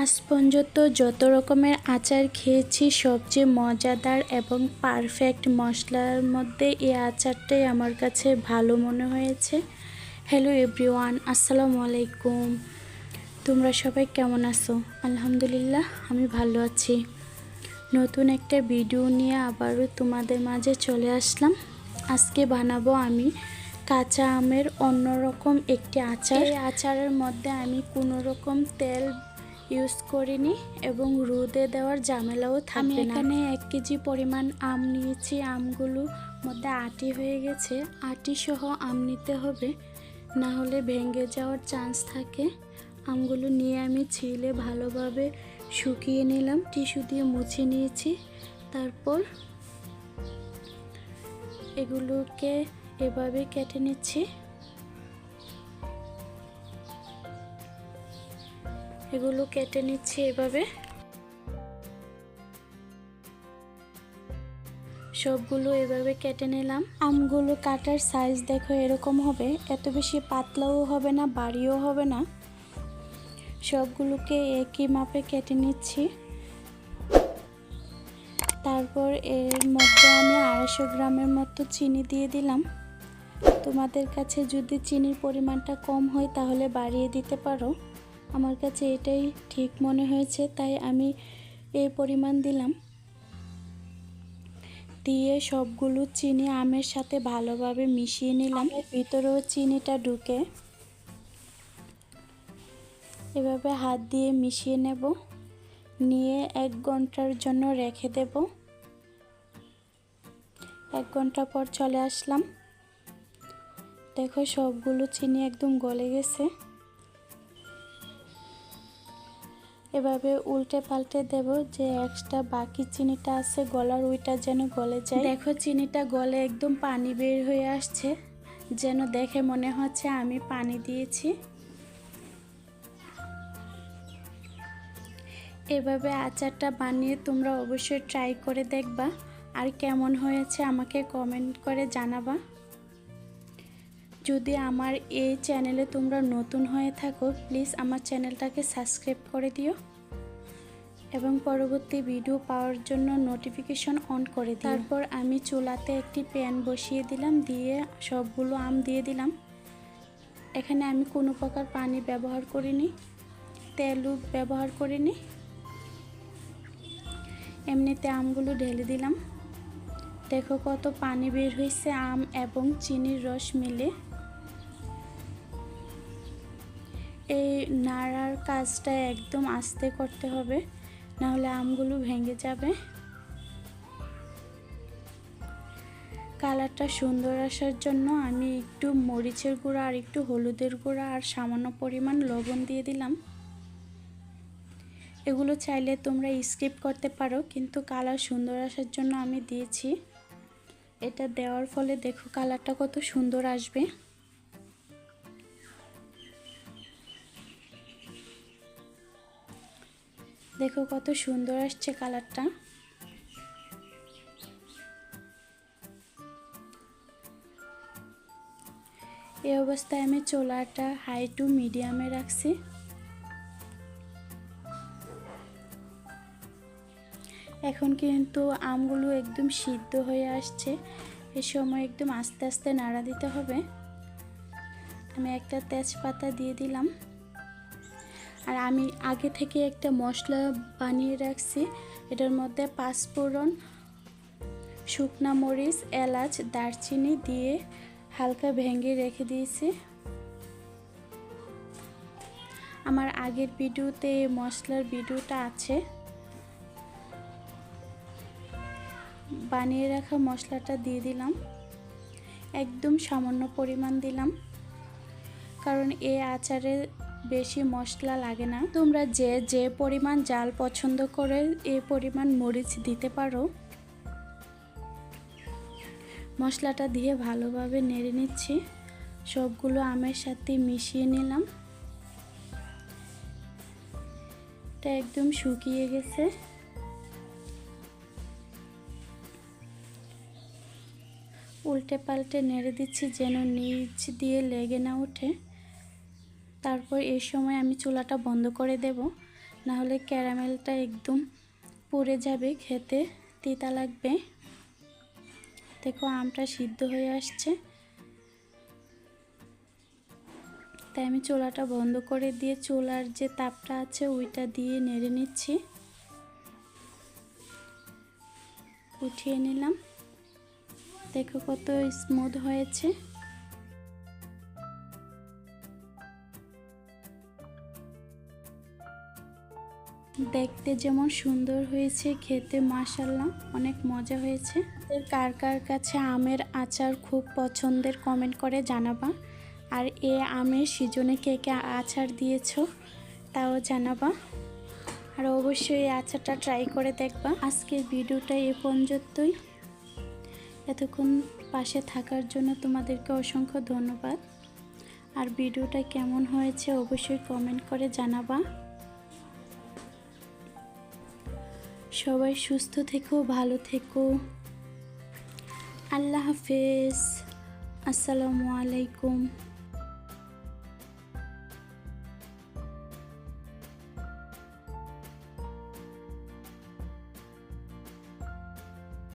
আজ পর্যন্ত যত রকমের আচার খেয়েছি, সবচেয়ে মজাদার এবং পারফেক্ট মশলার মধ্যে এই আচারটাই আমার কাছে ভালো মনে হয়েছে। হ্যালো এভরিওয়ান আসসালামু আলাইকুম। তোমরা সবাই কেমন আছো? আলহামদুলিল্লাহ, আমি ভালো আছি। নতুন একটা ভিডিও নিয়ে আবারও তোমাদের মাঝে চলে আসলাম। আজকে বানাবো আমি কাঁচা আমের অন্যরকম একটি আচার। এই আচারের মধ্যে আমি কোনো রকম তেল ইউজ করিনি এবং রোদে দেওয়ার ঝামেলাও থাকবে না। এখানে এক কেজি পরিমাণ আম নিয়েছি। আমগুলো মধ্যে আটি হয়ে গেছে। আটি সহ আম নিতে হবে না হলে ভেঙে যাওয়ার চান্স থাকে। আমগুলো নিয়ে আমি ছিলে ভালোভাবে শুকিয়ে নিলাম টিস্যু দিয়ে মুছে নিয়েছি। তারপর এগুলোকে এভাবে কেটে নিচ্ছি। এগুলো কেটে নিচ্ছি এভাবে। সবগুলো এভাবে কেটে নিলাম। আমগুলো কাটার সাইজ দেখো এরকম হবে। এত বেশি পাতলাও হবে না, বাড়িও হবে না। সবগুলোকে একই মাপে কেটে নিচ্ছি। তারপর এর মধ্যে আমি আড়াইশো গ্রামের মতো চিনি দিয়ে দিলাম। তোমাদের কাছে যদি চিনির পরিমাণটা কম হয় তাহলে বাড়িয়ে দিতে পারো। আমার কাছে এটাই ঠিক মনে হয়েছে, তাই আমি এই পরিমাণ দিলাম। দিয়ে সবগুলো চিনি আমের সাথে ভালোভাবে মিশিয়ে নিলাম। ভিতরেও চিনিটা ঢুকে এভাবে হাত দিয়ে মিশিয়ে নেব। নিয়ে এক ঘণ্টার জন্য রেখে দেব। এক ঘণ্টা পর চলে আসলাম। দেখো সবগুলো চিনি একদম গলে গেছে। এভাবে উল্টে পাল্টে দেব যে এক্সট্রা বাকি চিনিটা আছে, গলার ওইটা যেন গলে যায়। দেখো, চিনিটা গলে একদম পানি বের হয়ে আসছে। যেন দেখে মনে হচ্ছে আমি পানি দিয়েছি। এভাবে আচারটা বানিয়ে তোমরা অবশ্যই ট্রাই করে দেখবা। আর কেমন হয়েছে আমাকে কমেন্ট করে জানাবা। যদি আমার এই চ্যানেলে তোমরা নতুন হয়ে থাকো প্লিজ আমার চ্যানেলটাকে সাবস্ক্রাইব করে দিও। এবং পরবর্তী ভিডিও পাওয়ার জন্য নোটিফিকেশন অন করে দিই তারপর আমি চুলাতে একটি প্যান বসিয়ে দিলাম, দিয়ে সবগুলো আম দিয়ে দিলাম। এখানে আমি কোনো প্রকার পানি ব্যবহার করিনি, তেলও ব্যবহার করিনি। এমনিতে আমগুলো ঢেলে দিলাম। দেখো কত পানি বের হয়েছে, আম এবং চিনির রস মিলে। এই নাড়ার কাজটা একদম আস্তে করতে হবে। নাহলে আমগুলো ভেঙে যাবে। কালারটা সুন্দর আসার জন্য আমি একটু মরিচের গুঁড়া আর একটু হলুদের গুঁড়া আর সামান্য পরিমাণ লবণ দিয়ে দিলাম। এগুলো চাইলে তোমরা স্কিপ করতে পারো, কিন্তু কালার সুন্দর আসার জন্য আমি দিয়েছি। এটা দেওয়ার ফলে দেখো কালারটা কত সুন্দর আসবে। দেখো কত সুন্দর আসছে কালারটা। এই অবস্থায় আমি চোলাটা হাই টু মিডিয়ামে রাখছি। এখন কিন্তু আমগুলো একদম সিদ্ধ হয়ে আসছে। এ সময় একদম আস্তে আস্তে নাড়া দিতে হবে। আমি একটা তেজপাতা দিয়ে দিলাম। আর আমি আগে থেকে একটা মশলা বানিয়ে রাখছি। এটার মধ্যে পাঁচফোড়ন শুকনা মরিচ, এলাচ, দারচিনি দিয়ে হালকা ভেঙে রেখে দিয়েছি। আমার আগের ভিডিওতে মশলার ভিডিওটা আছে। বানিয়ে রাখা মশলাটা দিয়ে দিলাম। একদম সামান্য পরিমাণ দিলাম। কারণ এই আচারে বেশি মশলা লাগে না। তোমরা যে যে পরিমাণ জাল পছন্দ করে এ পরিমাণ মরিচ দিতে পারো। মশলাটা দিয়ে ভালোভাবে নেড়ে নিচ্ছি। সবগুলো আমের সাথে মিশিয়ে নিলাম। এটা একদম শুকিয়ে গেছে। উল্টে পাল্টে নেড়ে দিচ্ছি যেন নিচ দিয়ে লেগে না ওঠে। তারপর এই সময় আমি চুলাটা বন্ধ করে দেব। না হলে ক্যারামেলটা একদম পুড়ে যাবে, খেতে তিতা লাগবে। দেখো আমটা সিদ্ধ হয়ে আসছে। তাই আমি চোলাটা বন্ধ করে দিয়ে চোলার যে তাপটা আছে ওইটা দিয়ে নেড়ে নিচ্ছি। উঠিয়ে নিলাম। দেখো কত স্মুথ হয়েছে। দেখতে যেমন সুন্দর হয়েছে, খেতে মাসাল্লাহ অনেক মজা হয়েছে। কার কার কাছে আমের আচার খুব পছন্দের কমেন্ট করে জানাবা। আর এ আমের সিজনে কে কে আচার দিয়েছ তাও জানাবা। আর অবশ্যই এই আচারটা ট্রাই করে দেখবা। আজকের ভিডিওটা এ পর্যন্তই। এতক্ষণ পাশে থাকার জন্য তোমাদেরকে অসংখ্য ধন্যবাদ। আর ভিডিওটা কেমন হয়েছে অবশ্যই কমেন্ট করে জানাবা। সবাই সুস্থ থেকো ভালো থেকো। আল্লাহ হাফেজ। আসসালামু আলাইকুম।